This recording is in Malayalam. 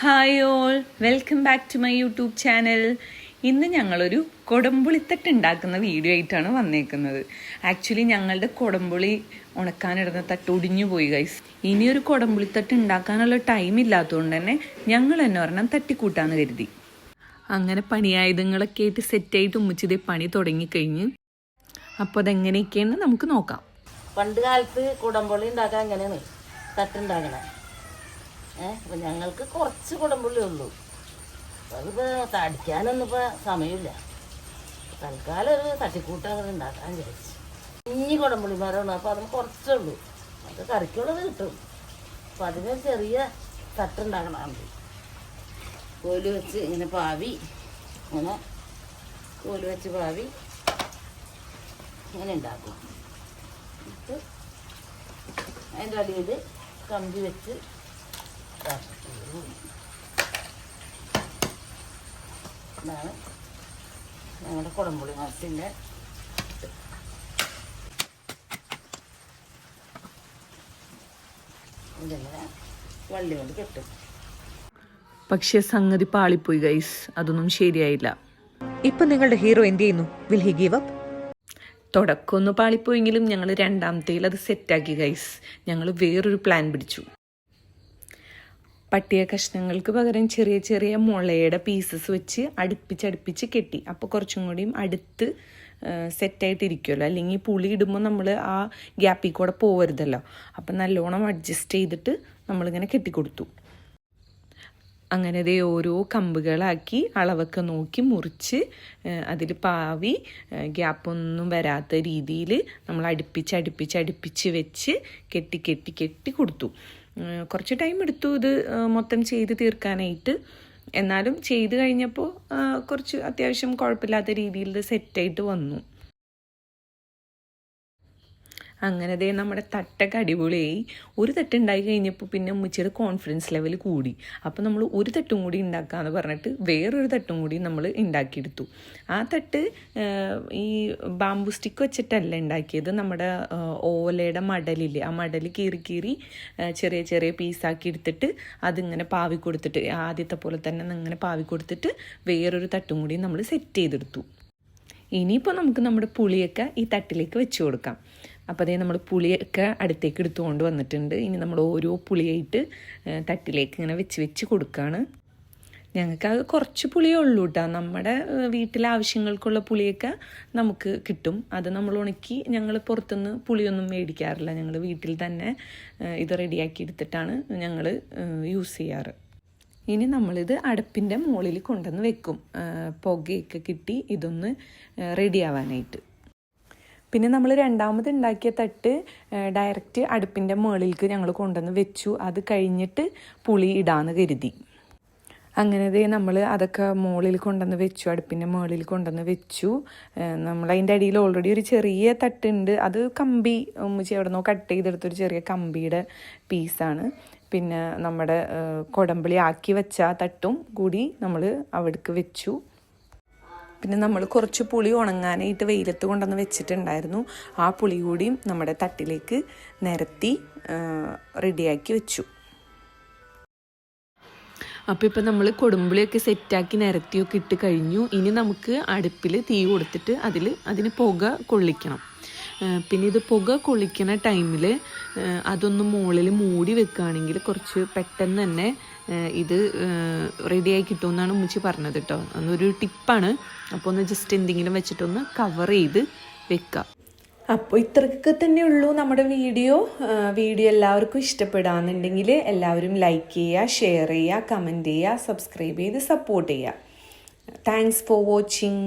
Hi all welcome back to my YouTube channel ഇന്ന് ഞങ്ങളൊരു കൊടംപുളിത്തട്ട് ഉണ്ടാക്കുന്ന വീഡിയോ ആയിട്ടാണ് വന്നേക്കുന്നത്. ആക്ച്വലി ഞങ്ങളുടെ കൊടംപുളി ഉണക്കാനിടുന്ന തട്ട് ഒടിഞ്ഞു പോയി ഗൈസ് ഇനിയൊരു കൊടംപുളിത്തട്ട് ഉണ്ടാക്കാനുള്ള ടൈം ഇല്ലാത്തതുകൊണ്ട് തന്നെ ഞങ്ങൾ തന്നെ ഒരെണ്ണം തട്ടിക്കൂട്ടാന്ന് കരുതി. അങ്ങനെ പണിയായുധങ്ങളൊക്കെ ആയിട്ട് സെറ്റായിട്ട് ഉമ്മിച്ചത് പണി തുടങ്ങിക്കഴിഞ്ഞ്. അപ്പോൾ അതെങ്ങനെയൊക്കെയാണ് നമുക്ക് നോക്കാം. പണ്ട് കാലത്ത് കുടംപുള്ളി ഉണ്ടാക്കാൻ എങ്ങനെയാണ് തട്ടുണ്ടാക്കണേ അപ്പൊ ഞങ്ങൾക്ക് കുറച്ച് കുടമ്പുള്ളി ഉള്ളൂ. അതിപ്പോ തടിക്കാനൊന്നും ഇപ്പൊ സമയമില്ല. തൽക്കാലം ഒരു തട്ടിക്കൂട്ട് അവർ ഉണ്ടാക്കാൻ വിചാരിച്ചു. കുഞ്ഞി കുടമ്പുള്ളിമാരാണ് അപ്പൊ അതിന് കുറച്ചേ ഉള്ളൂ. അത് കറിക്കുള്ളത് കിട്ടും. അപ്പൊ അതിന് ചെറിയ തട്ടുണ്ടാക്കണമുണ്ട് കോൽ വെച്ച് ഇങ്ങനെ പാവി. ഇങ്ങനെ കോൽ വെച്ച് പാവി. ഇങ്ങനെ ഉണ്ടാക്കും. അതിന്റെ അടിയിൽ കമ്പി വെച്ച്. ഇതാണ് ഞങ്ങളുടെ കുടംപുളി മരത്തിന്റെ ഇതിങ്ങനെ വള്ളി കൊണ്ട് കെട്ടും. പക്ഷേ സംഗതി പാളിപ്പോയി ഗൈസ് അതൊന്നും ശരിയായില്ല. ഇപ്പൊ നിങ്ങളുടെ ഹീറോ എന്ത് ചെയ്യുന്നു? വിൽ ഹി ഗീവ് അപ്പ് തുടക്കമൊന്ന് പാളിപ്പോയെങ്കിലും ഞങ്ങൾ രണ്ടാമത്തേൽ അത് സെറ്റാക്കി ഗൈസ് ഞങ്ങൾ വേറൊരു പ്ലാൻ പിടിച്ചു. പട്ടിയ കഷ്ണങ്ങൾക്ക് പകരം ചെറിയ ചെറിയ മുളയുടെ പീസസ് വെച്ച് അടുപ്പിച്ചടുപ്പിച്ച് അടുപ്പിച്ച് കെട്ടി. അപ്പോൾ കുറച്ചും കൂടിയും അടുത്ത് സെറ്റായിട്ടിരിക്കുമല്ലോ അല്ലെങ്കിൽ പുളി ഇടുമ്പോൾ നമ്മൾ ആ ഗ്യാപ്പിൽ കൂടെ പോകരുതല്ലോ അപ്പം നല്ലോണം അഡ്ജസ്റ്റ് ചെയ്തിട്ട് നമ്മളിങ്ങനെ കെട്ടിക്കൊടുത്തു. അങ്ങനെ ദേ ഓരോ കമ്പുകളാക്കി അളവൊക്കെ നോക്കി മുറിച്ച് അതിൽ പാവി ഗ്യാപ്പൊന്നും വരാത്ത രീതിയിൽ നമ്മൾ അടുപ്പിച്ച് അടുപ്പിച്ച് അടുപ്പിച്ച് വെച്ച് കെട്ടി കെട്ടി കെട്ടി കൊടുത്തു. കുറച്ച് ടൈം എടുത്തു ഇത് മൊത്തം ചെയ്ത് തീർക്കാനായിട്ട്. എന്നാലും ചെയ്ത് കഴിഞ്ഞപ്പോൾ കുറച്ച് അത്യാവശ്യം കുഴപ്പമില്ലാത്ത രീതിയിൽ സെറ്റായിട്ട് വന്നു. അങ്ങനെ ദേ നമ്മുടെ തട്ടൊക്കെ അടിപൊളിയായി. ഒരു തട്ട് ഉണ്ടായി കഴിഞ്ഞപ്പോൾ പിന്നെ ഉമ്മച്ചിയുടെ കോൺഫിഡൻസ് ലെവൽ കൂടി. അപ്പോൾ നമ്മൾ ഒരു തട്ടും കൂടി ഉണ്ടാക്കാമെന്ന് പറഞ്ഞിട്ട് വേറൊരു തട്ടും കൂടി നമ്മൾ ഉണ്ടാക്കിയെടുത്തു. ആ തട്ട് ഈ ബാമ്പു സ്റ്റിക്ക് വെച്ചിട്ടല്ല ഉണ്ടാക്കിയത്. നമ്മുടെ ഓലയുടെ മടലില്ലേ ആ മടൽ കീറി കീറി ചെറിയ ചെറിയ പീസാക്കി എടുത്തിട്ട് അതിങ്ങനെ പാവി കൊടുത്തിട്ട് ആദ്യത്തെ പോലെ തന്നെ ഇങ്ങനെ പാവി കൊടുത്തിട്ട് വേറൊരു തട്ടും കൂടി നമ്മൾ സെറ്റ് ചെയ്തെടുത്തു. ഇനിയിപ്പോൾ നമുക്ക് നമ്മുടെ പുളിയൊക്കെ ഈ തട്ടിലേക്ക് വെച്ച് കൊടുക്കാം. അപ്പോൾ അതേ നമ്മൾ പുളിയൊക്കെ അടുത്തേക്ക് എടുത്തുകൊണ്ട് വന്നിട്ടുണ്ട്. ഇനി നമ്മൾ ഓരോ പുളിയായിട്ട് തട്ടിലേക്ക് ഇങ്ങനെ വെച്ച് വെച്ച് കൊടുക്കുകയാണ് ഞങ്ങൾക്ക് അത് കുറച്ച് പുളിയേ ഉള്ളൂ കേട്ടോ നമ്മുടെ വീട്ടിലെ ആവശ്യങ്ങൾക്കുള്ള പുളിയൊക്കെ നമുക്ക് കിട്ടും. അത് നമ്മൾ ഉണക്കി ഞങ്ങൾ പുറത്തുനിന്ന് പുളിയൊന്നും മേടിക്കാറില്ല. ഞങ്ങൾ വീട്ടിൽ തന്നെ ഇത് റെഡിയാക്കി എടുത്തിട്ടാണ് ഞങ്ങൾ യൂസ് ചെയ്യാറ്. ഇനി നമ്മളിത് അടുപ്പിന്റെ മുകളിൽ കൊണ്ടുവന്ന് വെക്കും. പുകയൊക്കെ കിട്ടി ഇതൊന്ന് റെഡിയാവാനായിട്ട്. പിന്നെ നമ്മൾ രണ്ടാമത് ഉണ്ടാക്കിയ തട്ട് ഡയറക്റ്റ് അടുപ്പിന്റെ മുകളിലേക്ക് ഞങ്ങൾ കൊണ്ടുവന്ന് വെച്ചു. അത് കഴിഞ്ഞിട്ട് പുളി ഇടാന്ന് കരുതി. അങ്ങനെ ദേ നമ്മൾ അതൊക്കെ മുകളിൽ കൊണ്ടുവന്ന് വെച്ചു അടുപ്പിന്റെ മുകളിൽ കൊണ്ടുവന്ന് വെച്ചു. നമ്മൾ അതിന്റെ അടിയിൽ ഓൾറെഡി ഒരു ചെറിയ തട്ടുണ്ട്. അത് കമ്പി ഉമ്മച്ചി എവിടെ നിന്നോ കട്ട് ചെയ്തെടുത്തൊരു ചെറിയ കമ്പിയുടെ പീസാണ് പിന്നെ നമ്മുടെ കൊടമ്പിളി ആക്കി വെച്ച തട്ടും കൂടി നമ്മൾ അവിടേക്ക് വെച്ചു. പിന്നെ നമ്മൾ കുറച്ച് പുളി ഉണങ്ങാനായിട്ട് വെയിലത്ത് കൊണ്ടുവന്ന് വെച്ചിട്ടുണ്ടായിരുന്നു. ആ പുളി കൂടിയും നമ്മുടെ തട്ടിലേക്ക് നിരത്തി റെഡിയാക്കി വെച്ചു. അപ്പോൾ ഇപ്പോൾ നമ്മൾ കൊടുമ്പുളിയൊക്കെ സെറ്റാക്കി നിരത്തിയൊക്കെ ഇട്ട് കഴിഞ്ഞു. ഇനി നമുക്ക് അടുപ്പിൽ തീ കൊടുത്തിട്ട് അതിൽ അതിന് പുക കൊള്ളിക്കണം. പിന്നെ ഇത് പുക കൊളിക്കുന്ന ടൈമിൽ അതൊന്ന് മുകളിൽ മൂടി വെക്കുകയാണെങ്കിൽ കുറച്ച് പെട്ടെന്ന് തന്നെ ഇത് റെഡിയായി കിട്ടുമെന്നാണ് ഉമ്മച്ചി പറഞ്ഞത് കേട്ടോ അന്നൊരു ടിപ്പാണ്. അപ്പോൾ ഒന്ന് ജസ്റ്റ് എന്തെങ്കിലും വെച്ചിട്ടൊന്ന് കവർ ചെയ്ത് വെക്കുക അപ്പോൾ തന്നെ ഉള്ളൂ നമ്മുടെ വീഡിയോ. വീഡിയോ എല്ലാവർക്കും ഇഷ്ടപ്പെടാന്നുണ്ടെങ്കിൽ എല്ലാവരും ലൈക്ക് ചെയ്യുക ഷെയർ ചെയ്യുക കമന്റ് ചെയ്യുക സബ്സ്ക്രൈബ് ചെയ്ത് സപ്പോർട്ട് ചെയ്യുക. Thanks for watching